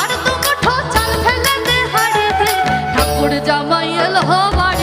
আর তো কঠো জামাই এল হবার